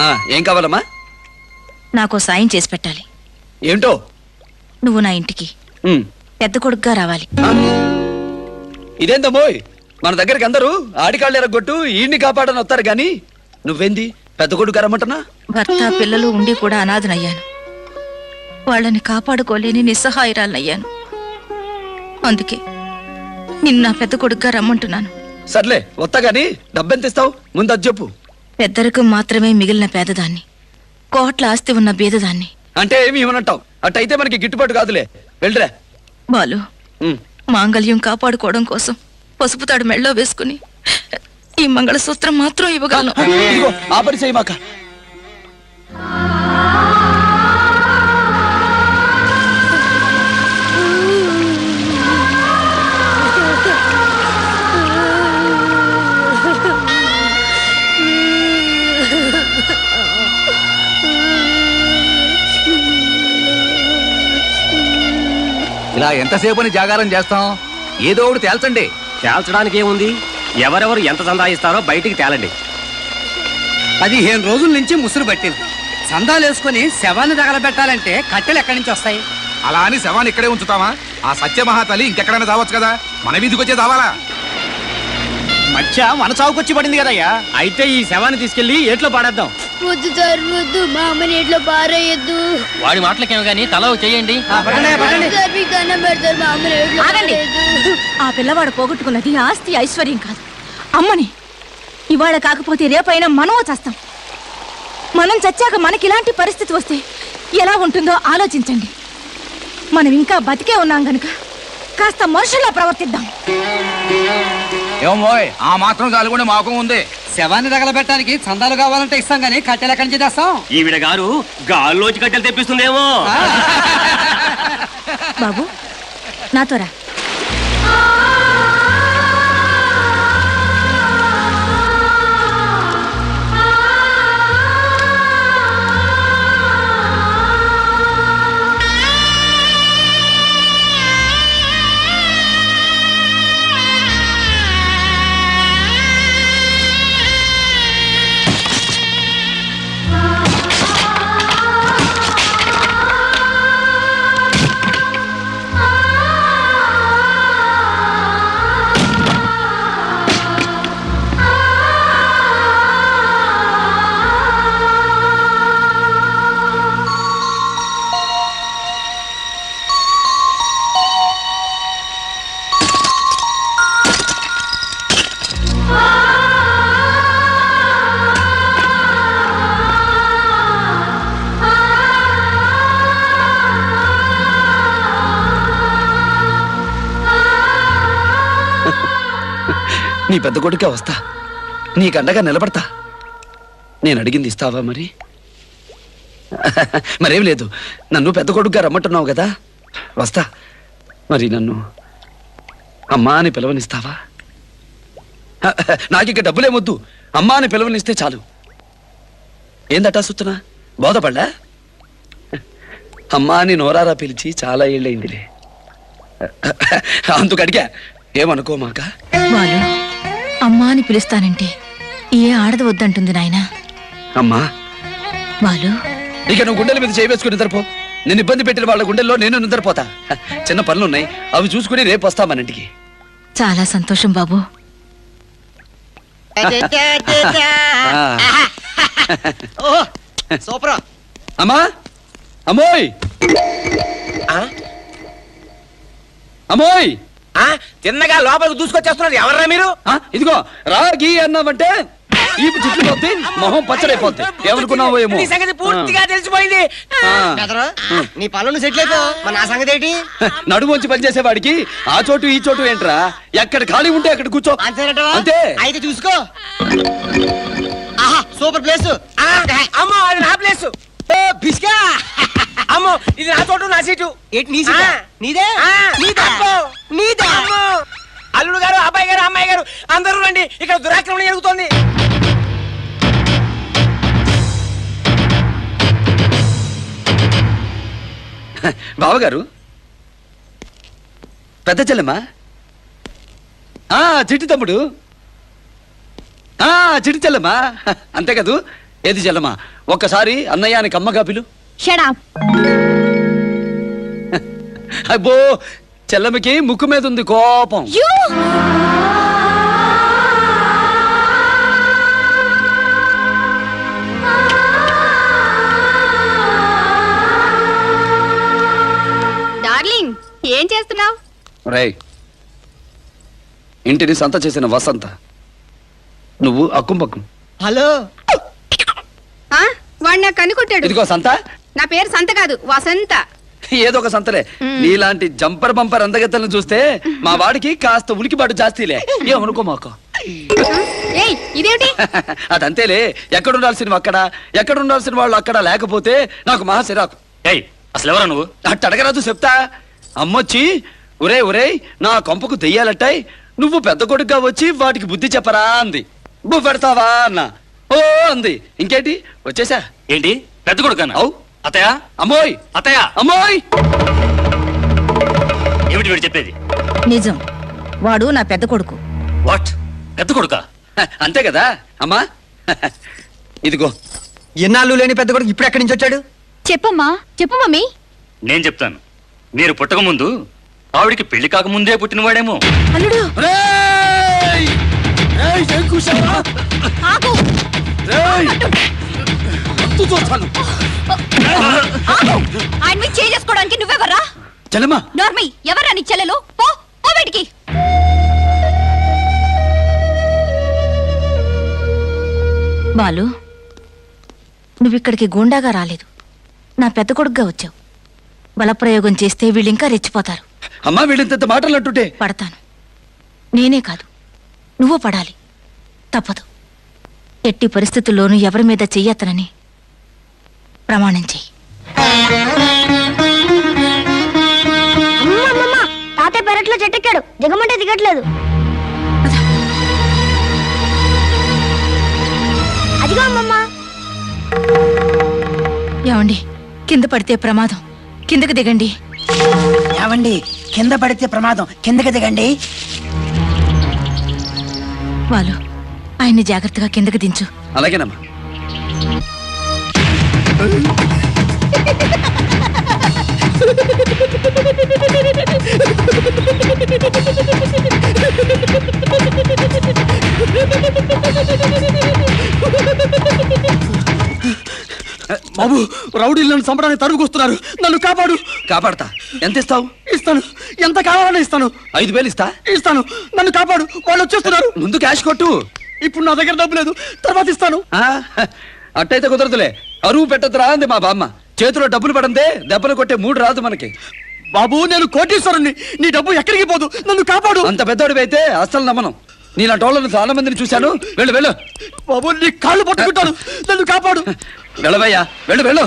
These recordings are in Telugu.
ఆ, ఏం కావాలమ్మా? నాకో సాయం చేసి పెట్టాలి. ఏంటో? నువ్వు నా ఇంటికి. ఉమ్. పెద్ద కొడుకుగా రావాలి. ఆ? ఇదేందమ్మోయ్ మన దగ్గరికి అందరూ ఆడికాళ్ళు ఎరగొట్టు ఈయన్ని కాపాడని వస్తారు గాని నువ్వేంది? పెద్ద కొడుకు రమ్మంటున్నా? భర్త పిల్లలు ఉండి కూడా అనాథనయ్యాను. వాళ్ళని కాపాడుకోలేని నిస్సహాయురాలనయ్యాను. అందుకే నిన్న నా పెద్ద కొడుకుగా రమ్మంటున్నాను. సర్లే వస్తా గాని డబ్బెంత ఇస్తావు ముందు అది చెప్పు. పెద్దరికం మాత్రమే మిగిలిన పేదదాన్ని. కోట్ల ఆస్తి ఉన్న బీదదాన్ని. అంటే ఏమి ఇవ్వనంటావు? అట్టయితే మనకి గిట్టుబాటు కాదులే. వెళ్ళరా. బాలు. మాంగళ్యం కాపాడుకోవడం కోసం పసుపు తాడు మెళ్ళో వేసుకుని ఈ మంగళసూత్రం మాత్రం ఇవ్వగలను. ఇదిగో ఆ ఇలా ఎంతసేపని జాగారం చేస్తాం? ఏదో ఒకటి తేల్చండి. తేల్చడానికి ఏముంది? ఎవరెవరు ఎంత సంపాదిస్తారో బయటికి తేలండి. పదిహేను రోజుల నుంచి ముసురు పట్టింది. సందాలు వేసుకుని శవాన్ని తగలబెట్టాలంటే కట్టెలు ఎక్కడి నుంచి వస్తాయి? అలా అని శవాన్ని ఇక్కడే ఉంచుతావా ఆ సత్యమహాతలి ఇంకెక్కడైనా దావచ్చు కదా? మన వీధికి వచ్చే దావాలా మధ్య మన చావుకొచ్చి పడింది కదయ్యా. అయితే ఈ శవాన్ని తీసుకెళ్ళి ఏట్లో పాడేద్దాం. వద్దు సార్ వద్దు మా ఎట్లా పారేయద్దు. వాడి మాటలకేమో గానీ తల చేయండి సార్ మీకు దండం పెడతారు మా అమ్మని ఎట్లా ఆగండి. పారేయద్దు. ఆ పిల్లవాడు పోగొట్టుకున్నది ఆస్తి ఐశ్వర్యం కాదు. అమ్మని ఇవాళ కాకపోతే రేపైనా మనమో చేస్తాం. మనం చచ్చాక మనకి ఇలాంటి పరిస్థితి వస్తే ఎలా ఉంటుందో ఆలోచించండి. మనం ఇంకా బతికే ఉన్నాం గనుక కాస్త మనుషుల్లా ప్రవర్తిద్దాం. ఏమోయ్ ఆ మాత్రం చాలు కూడా మాకు ఉంది. శవాన్ని తగలబెట్టడానికి చందాలు కావాలంటే ఇస్తాం గానీ కట్టెలు ఎక్కడి నుంచి తెస్తాం? ఈవిడ గారు గాల్లోంచి కట్టెలు తెప్పిస్తుందేమో. బాబు నాతో నీ పెద్ద కొడుకే వస్తా. నీకండగా నిలబడతా. నేను అడిగింది ఇస్తావా మరి? మరేం లేదు. నన్ను పెద్ద కొడుకుగా రమ్మంటున్నావు కదా. వస్తా. మరి నన్ను అమ్మా అని పిలవనిస్తావా? నాకిక డబ్బులేమొద్దు అమ్మా అని పిలవనిస్తే చాలు. ఏందటా సుత్తనా? బోధపడ్డా అమ్మా అని నోరారా పిలిచి చాలా ఏళ్ళైందిలే అందుకడిగా అడిగా. అమ్మా అని పిలుస్తానంటే ఏ ఆడది వద్దంటుంది నాయనా? అమ్మా. బాలు. ఇక నువ్వు గుండెల మీద చేయవేసుకుని నిద్రపో. నేను ఇబ్బంది పెట్టిన వాళ్ళ గుండెల్లో నేను నిద్రపోతా. హ, చిన్న పనులు ఉన్నాయి అవి చూసుకుని రేపు వస్తా మన ఇంటికి. చాలా సంతోషం బాబు. ఆ. సూపర్. అమ్మా. అమ్మోయ్. అమ్మోయ్. తిన్నగా లోపలికి దూసుకొచ్చేస్తున్నారు. ఎవర్రా మీరు? ఆ, ఇదిగో రాగి అన్నావంటే ఈ చిట్లు పోతే మొహం పచ్చడైపోద్ది. ఏమనుకున్నావో ఏమో. నీ సంగతి పూర్తిగా తెలిసిపోయింది. ఆ. బెదరు నీ పనులు సెటిల్ అయిపో నా సంగతి ఏంటి? నడుమొంచి పనిచేసేవాడికి ఆ చోటు ఈ చోటు ఏంట్రా? ఎక్కడ ఖాళీ ఉంటే అక్కడ కూర్చో. అంతేనటవా? అంతే. అయితే చూసుకో. ఆహా సూపర్ ప్లేస్. అమ్మో అది నా ప్లేస్. బిస్కా అమ్మో ఇది నా చోటు నా సీటు. ఏంటి నీ సీటా? ఆ. నీదే. నీదా? అల్లుడు గారు అబ్బాయి గారు అమ్మాయి గారు అందరూ రండి. ఇక్కడ దురాక్రమణ జరుగుతోంది. బావగారు? పెద్ద చెల్లెమ్మా? ఆ చిట్టి తమ్ముడు. ఆ చిట్టి చెల్లెమ్మా. అంతే కదూ? ఏది చెల్లమ్మా? ఒక్కసారి అన్నయ్య అని కమ్మగా పిలు. షడా అబ్బో చెల్లమ్మకి ముక్కు మీద ఉంది కోపం. యూ! డార్లింగ్ ఏం చేస్తున్నావు? రేయ్ ఇంటిని సంత చేసిన వసంత. నువ్వు అక్కుంపక్కం. హలో? వాడు నాకు కనుకొట్టాడు ఇదిగో సంత. నా పేరు సంత కాదు వసంత. ఏదో ఒక సంతలే. నీలాంటి జంపర్ బంపర్ అందగత్తలను చూస్తే మా వాడికి కాస్త ఉలికిపాటు జాస్తీలే. ఏమనుకో మాకు. ఇదేమిటి? అదంతేలే. ఎక్కడ ఉండాల్సిన అక్కడ? ఎక్కడ ఉండాల్సిన వాళ్ళు అక్కడ? లేకపోతే నాకు మహా సిరాకు ఏయ్ అసలు ఎవరా నువ్వు? అట్ట అడగరాదు చెప్తా. అమ్మొచ్చి ఒరే ఒరే నా కొంపకు దెయ్యాలట్టాయి. నువ్వు పెద్ద కొడుకుగా వచ్చి వాటికి బుద్ధి చెప్పరా అంది. నువ్వు పెడతావా? అన్న. ఓ అంది. ఇంకేంటి? వచ్చేసా. ఏంటి? పెద్ద కొడుకన్నా అవు. అత్తయ్య? అమ్మోయ్! అత్తయ్య! అమ్మోయ్! ఏమిటి వీడు చెప్పేది? నిజం. వాడు నా పెద్ద కొడుకు. వాట్? పెద్ద కొడుక? అంతే కదా? అమ్మా? ఇదిగో ఎన్నాళ్ళు లేని పెద్ద కొడుకు ఇప్పుడు ఎక్కడి నుంచి వచ్చాడు? చెప్పమ్మా చెప్పు మమ్మీ. నేను చెప్తాను. మీరు పుట్టక ముందు ఆవిడికి పెళ్ళి కాకముందే పుట్టినవాడేమో. అల్లుడు? ఆగు! రేయ్! అంతు చూస్తాను. ఆయన మీద చేసుకోవడానికి నువ్వెవర్రా చెల్లమ్మా నార్మీ ఎవరా నీ చెల్లెలు? పో పో బయటికి. బాలు నువ్విక్కడికి గూండాగా రాలేదు. నా పెద్ద కొడుకుగా వచ్చావు. బలప్రయోగం చేస్తే వీళ్ళింకా రెచ్చిపోతారు. అమ్మా వీళ్ళింత మాటలు అంటుంటే. పడతాను. నేనే కాదు. నువ్వు పడాలి. తప్పదు. ఎట్టి పరిస్థితుల్లోనూ ఎవరి మీద చెయ్యత్తనని ప్రమాణం చెయ్యి. తాతయ్య పెరట్లో చెట్టెక్కాడు. దిగమంటే దిగట్లేదు. అదిగో అమ్మమ్మ. ఏమండి కింద పడితే ప్రమాదం కిందకి దిగండి. ఏమండి కింద పడితే ప్రమాదం కిందకి దిగండి. వాళ్ళు ఆయన్ని జాగ్రత్తగా కిందకి దించు. అలాగేనమ్మా. బాబు రౌడీలు నన్ను చంపడానికి తరుగుకొస్తున్నారు నన్ను కాపాడు. కాపాడతా. ఎంత ఇస్తావు? ఇస్తాను. ఎంత కావాలని ఇస్తాను. ఐదు వేలు ఇస్తా. ఇస్తాను. నన్ను కాపాడు. వాళ్ళు వచ్చేస్తున్నారు. ముందు క్యాష్ కొట్టు. ఇప్పుడు నా దగ్గర డబ్బు లేదు. తర్వాత ఇస్తాను. అట్టయితే కుదరదులే. అరువు పెట్టద్దురా అంది మా బామ్మ. చేతిలో డబ్బులు పడందే దెబ్బలు కొట్టే మూడు రాదు మనకి. బాబు నేను కోటీశ్వరుణ్ణి. నీ డబ్బు ఎక్కడికి పోదు నన్ను కాపాడు. అంత పెద్దోడివి అయితే అస్సలు నమ్మను. నీలాంటి వాళ్ళని చాలా మందిని చూశాను. వెళ్ళు వెళ్ళు. బాబు నీ కాళ్ళు పట్టుకుంటాను. నన్ను కాపాడు. వెళ్ళవయ్యా వెళ్ళు వెళ్ళు.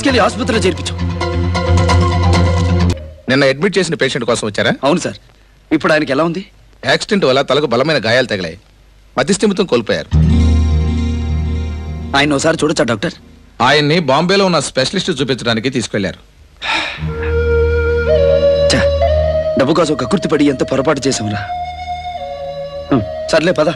తీసుకెళ్ళి ఆసుపత్రిలో చేర్పించు. నిన్న అడ్మిట్ చేసిన పేషెంట్ కోసం వచ్చారా? అవును సార్. ఇప్పుడు ఆయనకి ఎలా ఉంది? యాక్సిడెంట్ వల్ల తలకు బలమైన గాయాలు తగిలాయి. మతిస్థిమితం కోల్పోయారు. ఆయన ఒకసారి చూడొచ్చా డాక్టర్? ఆయన్ని బాంబేలో ఉన్న స్పెషలిస్ట్ చూపించడానికి తీసుకెళ్ళారు. డబ్బు కోసం కక్కుర్తి పడి ఎంత పొరపాటు చేసావురా సర్లే పద.